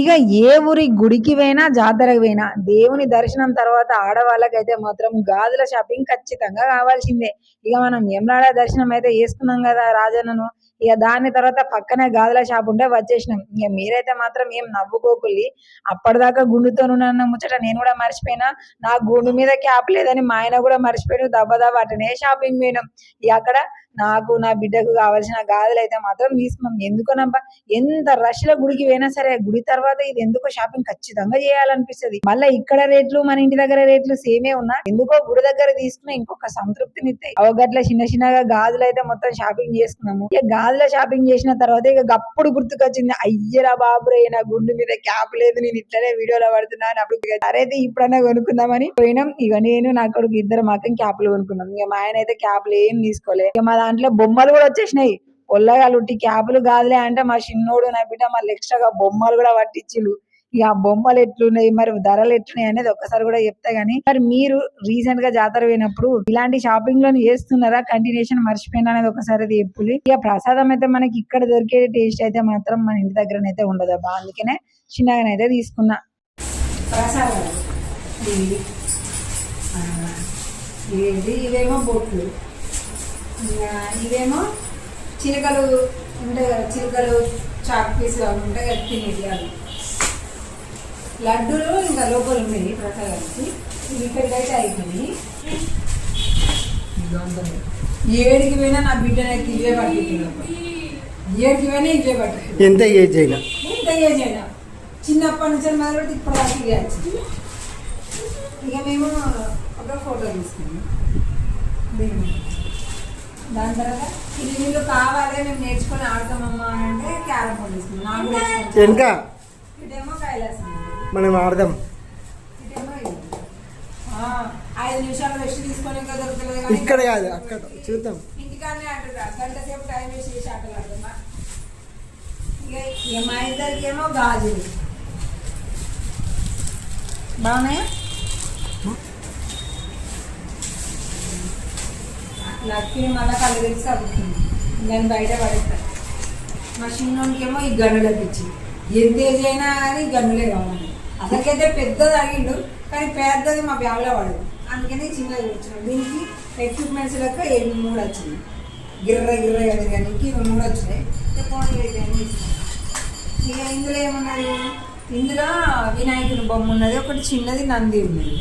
ఇక ఏ ఊరి గుడికి పోయినా జాతరకు పోయినా దేవుని దర్శనం తర్వాత ఆడవాళ్ళకైతే మాత్రం గాజుల షాపింగ్ ఖచ్చితంగా కావాల్సిందే. ఇక మనం ఎమ్రాడ దర్శనం అయితే చేసుకున్నాం కదా రాజన్నను. ఇక దాని తర్వాత పక్కనే గాజుల షాప్ ఉంటే వచ్చేసినాం. ఇక మీరైతే మాత్రం ఏం నవ్వుకోకుల్లి. అప్పటిదాకా గుండుతో ఉన్న ముచ్చట నేను కూడా మర్చిపోయినా. నా గుండు మీద క్యాప్ లేదని మా ఆయన కూడా మర్చిపోయాడు దబ్బ దబ్బ అటనే షాపింగ్ పోయినాం. ఇక అక్కడ నాకు నా బిడ్డకు కావాల్సిన గాజులు అయితే మాత్రం తీసుకున్నాం. ఎందుకోనబ్బా? ఎంత రష్లో గుడికి పోయినా సరే గుడి తర్వాత ఇది ఎందుకో షాపింగ్ ఖచ్చితంగా చేయాలనిపిస్తది. మళ్ళీ ఇక్కడ రేట్లు మన ఇంటి దగ్గర రేట్లు సేమే ఉన్నా ఎందుకో గుడి దగ్గర తీసుకున్న ఇంకొక సంతృప్తినిస్తాయి అవగట్ల చిన్న చిన్నగా గాజులు అయితే మొత్తం షాపింగ్ చేసుకున్నాము. ఇక గాజుల షాపింగ్ చేసిన తర్వాత ఇక గప్పుడు గుర్తుకొచ్చింది. అయ్యరా బాబురే నా గుండు మీద క్యాప్ లేదు నేను ఇట్లనే వీడియోలో అని అప్పుడు సరైతే సరే అయితే ఇప్పుడన్నా కొనుక్కుందామని పోయినాం. ఇక నేను నా కొడుకు ఇద్దరు మాత్రం క్యాప్లు కొనుక్కున్నాం. ఇక మా ఆయన అయితే క్యాప్లు ఏం తీసుకోలే. ఇక మా దాంట్లో బొమ్మలు కూడా వచ్చేసినాయి. పొల్లగాలు ఉట్టి క్యాపులు కాదులే అంటే మా చిన్నోడు నా బిడ్డ మళ్ళీ ఎక్స్ట్రాగా బొమ్మలు కూడా పట్టించిల్లు ఇక ఆ బొమ్మలు ఎట్లున్నాయి మరి ధరలు ఎట్లున్నాయి అనేది ఒక్కసారి కూడా చెప్తా గానీ మరి మీరు రీసెంట్గా జాతర పోయినప్పుడు ఇలాంటి షాపింగ్లో చేస్తున్నారా? కంటిన్యూషన్ మర్చిపోయినా అనేది ఒకసారి అది చెప్పులి. ఇక ప్రసాదం అయితే మనకి ఇక్కడ దొరికే టేస్ట్ అయితే మాత్రం మన ఇంటి దగ్గరనైతే ఉండదు అబ్బా. అందుకనే చిన్నగానైతే తీసుకున్నా. ప్రసాదం. ఇవేమో బొట్లు. ఇవేమో చిలుకలు ఉంటాయి కదా చిలుకలు చాక్ పీసులు అవి ఉంటాయి కదా తినేది అవి లడ్డూలు ఇంకా లోపల ఉన్నాయి ప్రసాదానికి. ఇవి ఇక్కడికైతే అయిపోయినాయి. ఏడికి పోయినా నా బిడ్డ నాకు ఇవే పట్టుకున్నప్పుడు ఏడికి పోయినా ఇవే పట్టుకుంది ఎంత ఏజ్ అయినా? ఎంత ఏజ్ అయినా? చిన్నప్పటి నుంచి మొదలు ఇప్పుడు దాకా ఇవే వచ్చింది. ఇక మేము ఒక ఫోటో తీసుకున్నాం. దీన్ని. దాని తర్వాత ఇది వీళ్ళు కావాలి మేము నేర్చుకొని ఆడతామమ్మా అని అంటే క్యారమ్ బోర్డ్ ఇష్టం. వెనక ఇదేమో కైలాసం. మనం ఆడదాం. ఇదేమో ఇది. ఆ, ఐదు నిమిషాలు రెస్ట్ తీసుకొని ఇంకా దొరకలేదు కానీ ఇక్కడ కాదు అక్కడ. చూద్దాం. ఇంటికాడనే అంటున్నారు గంట సేపు టైం వేస్ట్ చేసి ఆటలు ఆడుతున్నా ఇక ఇక మా ఇద్దరికి ఏమో గాజులు. బాగున్నాయా? లక్కీ మళ్ళీ కళ్ళు తెలిసి చదువుతుంది. దాన్ని బయట పడేస్తాను మా చిన్నోడికేమో ఏమో ఈ గన్నులు పిచ్చి ఎంత ఏజ్ అయినా కానీ గన్నులే కావాలి. అసలుకైతే పెద్దది అడిగిండు కానీ పెద్దది మా బ్యాగ్లో పడదు. అందుకని చిన్నది వచ్చినాం దీనికి ఎక్విప్మెంట్స్ లెక్క ఏడు మూడు వచ్చింది గిర్ర గిర్ర ఎదగడానికి ఇవి మూడు వచ్చినాయి. పోనీ అయితే ఇక ఇందులో ఏమున్నది ఇందులో వినాయకుని బొమ్మ ఉన్నది ఒకటి చిన్నది నంది ఉన్నది.